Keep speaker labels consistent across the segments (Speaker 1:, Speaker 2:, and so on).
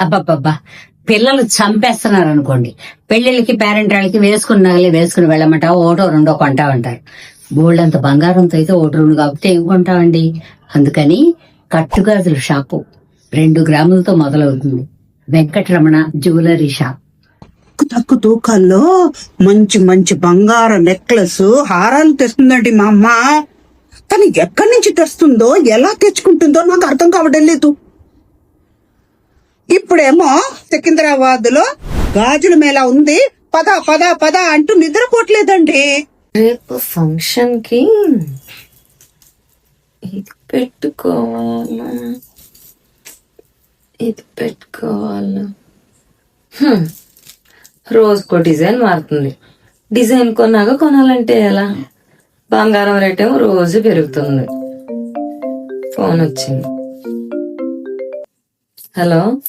Speaker 1: అబ్బబ్బబ్బా. పిల్లలు చంపేస్తున్నారు అనుకోండి పెళ్ళిళ్ళకి పేరెంట్ వాళ్ళకి వేసుకుని నగలి వేసుకుని వెళ్ళమంటావు? ఓటో రెండో కొంటా ఉంటారు అంత బంగారంతో అయితే ఒకటి రెండు కాబట్టి ఏం కొంటామండి అందుకని కట్టుగాజుల షాపు రెండు గ్రాములతో మొదలవుతుంది. Venkataramana jewellery shop.
Speaker 2: తక్కువ తూకాల్లో మంచి మంచి బంగారు నెక్లెస్ హారాలు తెస్తుందండి మా అమ్మ. తను ఎక్కడి నుంచి తెస్తుందో ఎలా తెచ్చుకుంటుందో నాకు అర్థం కావడం లేదు. ఇప్పుడేమో సికింద్రాబాద్లో గాజుల మేళ ఉంది. పద పద పద అంటూ నిద్రపోవట్లేదండి
Speaker 3: రేపు ఫంక్షన్కి ఇది పెట్టుకోవాలా? ఇది పెట్టుకోవాలా? రోజు రోజుకో డిజైన్ మారుతుంది. డిజైన్ కొన్నాక కొనాలంటే ఎలా? బంగారం రేట్ ఏమో రోజు పెరుగుతుంది. ఫోన్ వచ్చింది. హలో?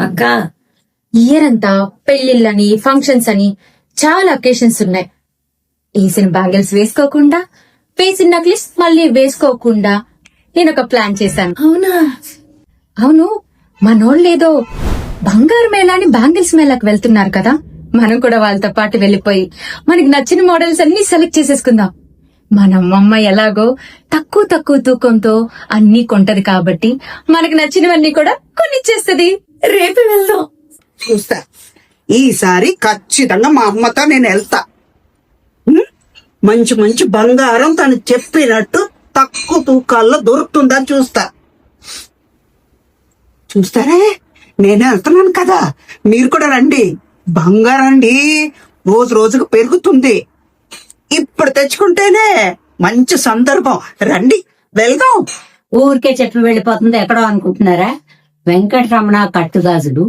Speaker 3: అక్క
Speaker 4: ఇయర్ అంతా పెళ్ళిళ్ళని ఫంక్షన్స్ అని చాలా అకేషన్స్ ఉన్నాయి. వేసిన బ్యాంగిల్స్ వేసుకోకుండా వేసిన నక్లెస్ మళ్ళీ వేసుకోకుండా నేను ఒక ప్లాన్ చేశాను.
Speaker 3: అవునా?
Speaker 4: అవును మనోళ్ళేదో బంగారు మేళాని బ్యాంగిల్స్ మేళాకి వెళ్తున్నారు కదా మనం కూడా వాళ్ళతో పాటు వెళ్ళిపోయి మనకి నచ్చిన మోడల్స్ అన్ని సెలెక్ట్ చేసేసుకుందాం. మన అమ్మమ్మ ఎలాగో తక్కువ తక్కువ తూకంతో అన్ని కొంటది కాబట్టి మనకి నచ్చినవన్నీ కూడా కొనిచ్చేస్తది.
Speaker 3: రేపు వెళ్దాం.
Speaker 2: చూస్తా. ఈసారి ఖచ్చితంగా మా అమ్మతో నేను వెళ్తా? మంచి మంచి బంగారం తను చెప్పినట్టు తక్కువ తూకాల్లో దొరుకుతుందని చూస్తా. చూస్తారే? నేను వెళ్తున్నాను కదా. మీరు కూడా రండి. బంగారం అండి. రోజు రోజుకు పెరుగుతుంది. ఇప్పుడు తెచ్చుకుంటేనే మంచి సందర్భం. రండి వెళ్దాం.
Speaker 1: ఊరికే చెప్పి వెళ్ళిపోతుంది. ఎక్కడో అనుకుంటున్నారా? వెంకటరమణ కట్టుగాజులు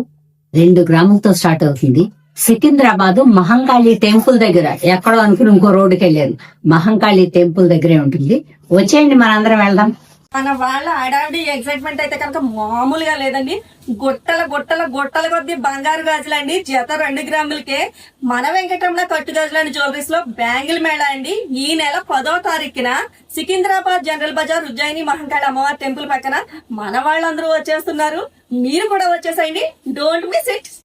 Speaker 1: రెండు గ్రాములతో స్టార్ట్ అవుతుంది. సికింద్రాబాద్ మహంకాళి టెంపుల్ దగ్గర ఎక్కడో అనుకుని ఇంకో రోడ్డుకి వెళ్ళారు. మహంకాళి టెంపుల్ దగ్గరే ఉంటుంది. వచ్చేయండి మనందరం వెళ్దాం.
Speaker 5: మన వాళ్ళ ఆడావిడి ఎక్సైట్మెంట్ అయితే కనుక మామూలుగా లేదండి. గొట్టల గొట్టల గొట్టల కొద్ది బంగారు గాజులండి జత రెండు గ్రాములకే మన వెంకటరమణ కట్టు గాజులని జ్యువెలరీస్లో బ్యాంగిల్ మేళా అండి. ఈ నెల పదో తారీఖున సికింద్రాబాద్ జనరల్ బజార్ ఉజ్జయిని మహంకాళ అమ్మవారి టెంపుల్ పక్కన మన వాళ్ళందరూ వచ్చేస్తున్నారు. మీరు కూడా వచ్చేసేయండి. Don't miss it